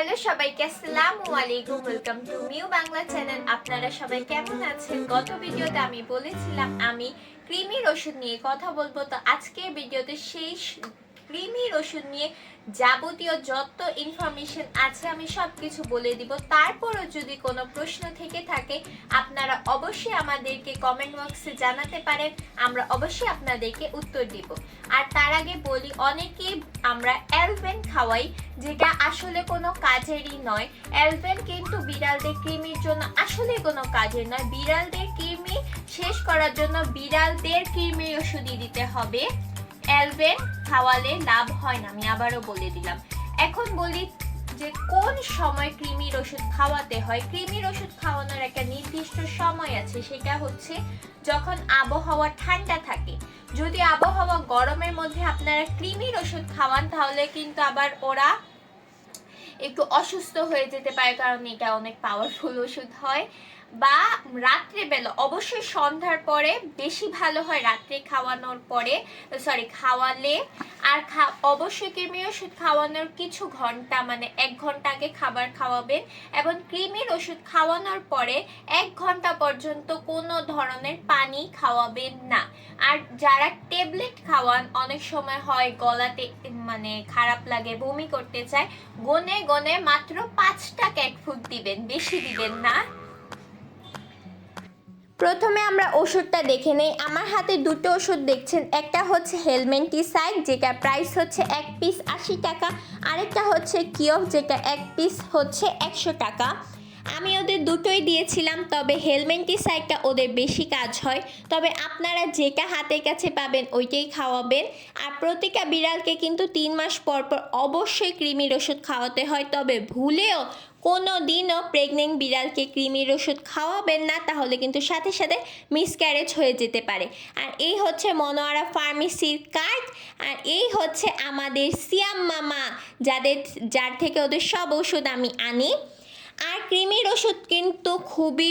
Hello সবাইকে, আসসালামু আলাইকুম welcome to mew Bangla channel আপনারা সবাই কেমন আছেন? গত ভিডিওতে আমি বলেছিলাম আমি ক্রিমির ওষুধ নিয়ে কথা বলব, তো আজকের ভিডিওতে সেই ক্রিমির ওষুধ নিয়ে যাবতীয় যত ইনফরমেশন আছে আমি সব কিছু বলে দিব। তারপরও যদি কোনো প্রশ্ন থেকে থাকে, আপনারা অবশ্যই আমাদেরকে কমেন্ট বক্সে জানাতে পারেন, আমরা অবশ্যই আপনাদেরকে উত্তর দিব। আর তার আগে বলি, অনেকেই আমরা অ্যালভেন খাওয়াই, যেটা আসলে কোনো কাজেরই নয়। অ্যালভেন কিন্তু বিড়ালদের কৃমির জন্য আসলে কোনো কাজের নয়। বিড়ালদের কৃমি শেষ করার জন্য বিড়ালদের কৃমির ওষুধই দিতে হবে। অ্যালভেন খাওয়ালে লাভ হয় না, আমি আবারও বলে দিলাম। এখন বলি যে কোন সময় কৃমির ওষুধ খাওয়াতে হয়? কৃমির ওষুধ খাওয়ানোর একটা নির্দিষ্ট সময় আছে, সেটা হচ্ছে যখন আবহাওয়া ঠান্ডা থাকে। যদি আবহাওয়া গরমের মধ্যে আপনারা কৃমির ওষুধ খাওয়ান, তাহলে কিন্তু আবার ওরা একটু অসুস্থ হয়ে যেতে পারে কারণ এটা অনেক পাওয়ারফুল ওষুধ হয়। বা রাত্রেবেলা, অবশ্যই সন্ধ্যার পরে বেশি ভালো হয় রাত্রে খাওয়ানোর পরে সরি খাওয়ালে। আর অবশ্যই কৃমির ওষুধ খাওয়ানোর কিছু ঘণ্টা মানে এক ঘণ্টা আগে খাবার খাওয়াবেন। এবং কৃমির ওষুধ খাওয়ানোর পরে এক ঘণ্টা পর্যন্ত কোনো ধরনের পানি খাওয়াবেন না। আর যারা ট্যাবলেট খাওয়ান, অনেক সময় হয় গলাতে মানে খারাপ লাগে, বমি করতে চায় গনে গনে মাত্র পাঁচটা ক্যাটফুট দিবেন, বেশি দিবেন না। প্রথমে আমরা ওষুধটা দেখে নেই। আমার হাতে দুটো ওষুধ দেখছেন। একটা হচ্ছে হেলমেন্টিসাইড যেটা প্রাইস হচ্ছে এক পিস আশি টাকা। আরেকটা হচ্ছে কিয় যেটা এক পিস হচ্ছে একশো টাকা। আমি ওদের দুটোই দিয়েছিলাম, তবে হেলমেন্টিসাইডটা ওদের বেশি কাজ হয়। তবে আপনারা যেটা হাতের কাছে পাবেন ওইটাই খাওয়াবেন। আর প্রতিটা বিড়ালকে কিন্তু তিন মাস পর পর অবশ্যই কৃমির ওষুধ খাওয়াতে হয়। তবে ভুলেও কোনো দিনও প্রেগনেন্ট বিড়ালকে কৃমির ওষুধ খাওয়াবেন না, তাহলে কিন্তু সাথে সাথে মিসক্যারেজ হয়ে যেতে পারে। আর এই হচ্ছে মনোয়ারা ফার্মেসির কার্ড আর এই হচ্ছে আমাদের সিয়াম মামা, যাদের, যার থেকে ওদের সব ওষুধ আমি আনি। আর কৃমির ওষুধ কিন্তু খুবই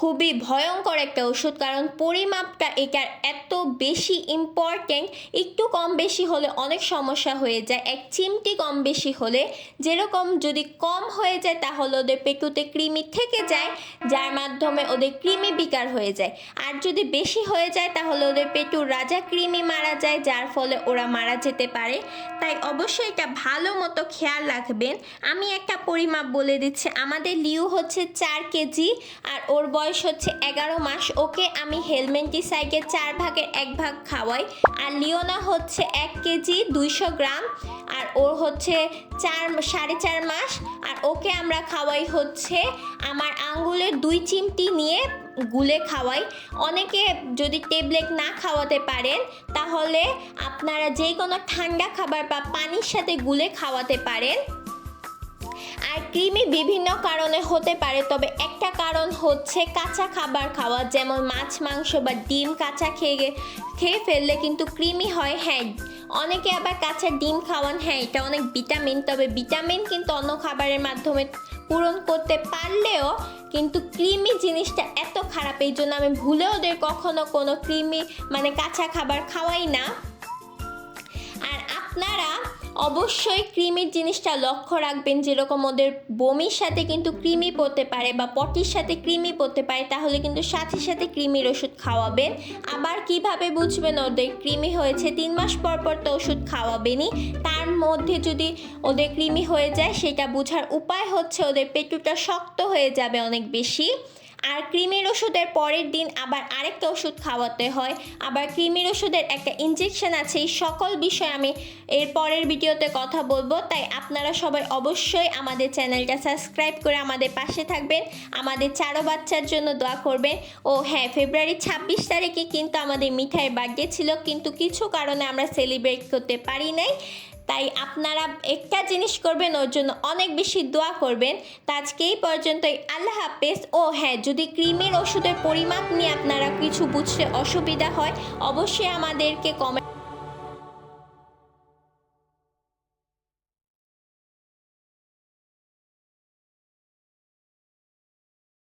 খুবই ভয়ঙ্কর একটা ওষুধ, কারণ পরিমাপটা এটার এত বেশি ইম্পর্টেন্ট একটু কম বেশি হলে অনেক সমস্যা হয়ে যায়। এক চিমটি কম বেশি হলে যেরকম যদি কম হয়ে যায়, তাহলে ওদের পেটুতে কৃমি থেকে যায়, যার মাধ্যমে ওদের কৃমি বিকার হয়ে যায়। আর যদি বেশি হয়ে যায়, তাহলে ওদের পেটুর রাজা কৃমি মারা যায়, যার ফলে ওরা মারা যেতে পারে। তাই অবশ্যই এটা ভালো মতো খেয়াল রাখবেন। আমি একটা পরিমাপ বলে দিচ্ছি। আমাদের লিউ হচ্ছে চার কেজি, আর ওর বয়স হচ্ছে এগারো মাস। ওকে আমি হেলমেন্টিসাইডের চার ভাগের এক ভাগ খাওয়াই। আর লিওনা হচ্ছে এক কেজি দুইশো গ্রাম। আর ওর হচ্ছে চার, সাড়ে চার মাস। আর ওকে আমরা খাওয়াই হচ্ছে আমার আঙ্গুলের দুই চিমটি নিয়ে গুলে খাওয়াই। অনেকে যদি ট্যাবলেট না খাওয়াতে পারেন, তাহলে আপনারা যে কোনো ঠান্ডা খাবার বা পানির সাথে গুলে খাওয়াতে পারেন। আর কৃমি বিভিন্ন কারণে হতে পারে, তবে একটা কারণ হচ্ছে কাঁচা খাবার খাওয়া, যেমন মাছ, মাংস বা ডিম কাঁচা খেয়ে খেয়ে ফেললে কিন্তু কৃমি হয় হ্যাঁ। অনেকে আবার কাঁচা ডিম খাওয়ান হ্যাঁ এটা অনেক ভিটামিন, তবে ভিটামিন কিন্তু অন্য খাবারের মাধ্যমে পূরণ করতে পারলেও কিন্তু কৃমি জিনিসটা এত খারাপ, এই জন্য আমি ভুলে ওদের কখনো কোনো কৃমি মানে কাঁচা খাবার খাওয়াই না। আর আপনারা অবশ্যই কৃমির জিনিসটা লক্ষ্য রাখবেন, যেরকম ওদের বমির সাথে কিন্তু ক্রিমি পড়তে পারে বা পটির সাথে কৃমি পড়তে পারে, তাহলে কিন্তু সাথে সাথে ক্রিমির ওষুধ খাওয়াবেন। আবার কীভাবে বুঝবেন ওদের কৃমি হয়েছে? তিন মাস পর পর তো ওষুধ খাওয়াবেনই। তার মধ্যে যদি ওদের কৃমি হয়ে যায়, সেটা বোঝার উপায় হচ্ছে ওদের পেটুটা শক্ত হয়ে যাবে অনেক বেশি। আর কৃমির ওষুধের পরের দিন আবার আরেকটা ওষুধ খাওয়াতে হয়। আবার কৃমির ওষুধের একটা ইনজেকশন আছে, এই সকল বিষয়ে আমি এর পরের ভিডিওতে কথা বলব। তাই আপনারা সবাই অবশ্যই আমাদের চ্যানেলটা সাবস্ক্রাইব করে আমাদের পাশে থাকবেন। আমাদের চারো বাচ্চার জন্য দোয়া করবেন। ও হ্যাঁ ফেব্রুয়ারি ছাব্বিশ তারিখে কিন্তু আমাদের মিঠাইয়ের বার্থডে ছিল, কিন্তু কিছু কারণে আমরা সেলিব্রেট করতে পারি নাই। তাই আপনারা একটা জিনিস করবেন, ওর জন্য অনেক বেশি দোয়া করবেন। তা আজকে এই পর্যন্তই। আল্লাহ হাফেজ। ও হ্যাঁ যদি ক্রিমের ওষুধের পরিমাপ নিয়ে আপনারা কিছু বুঝতে অসুবিধা হয়, অবশ্যই আমাদেরকে কমেন্ট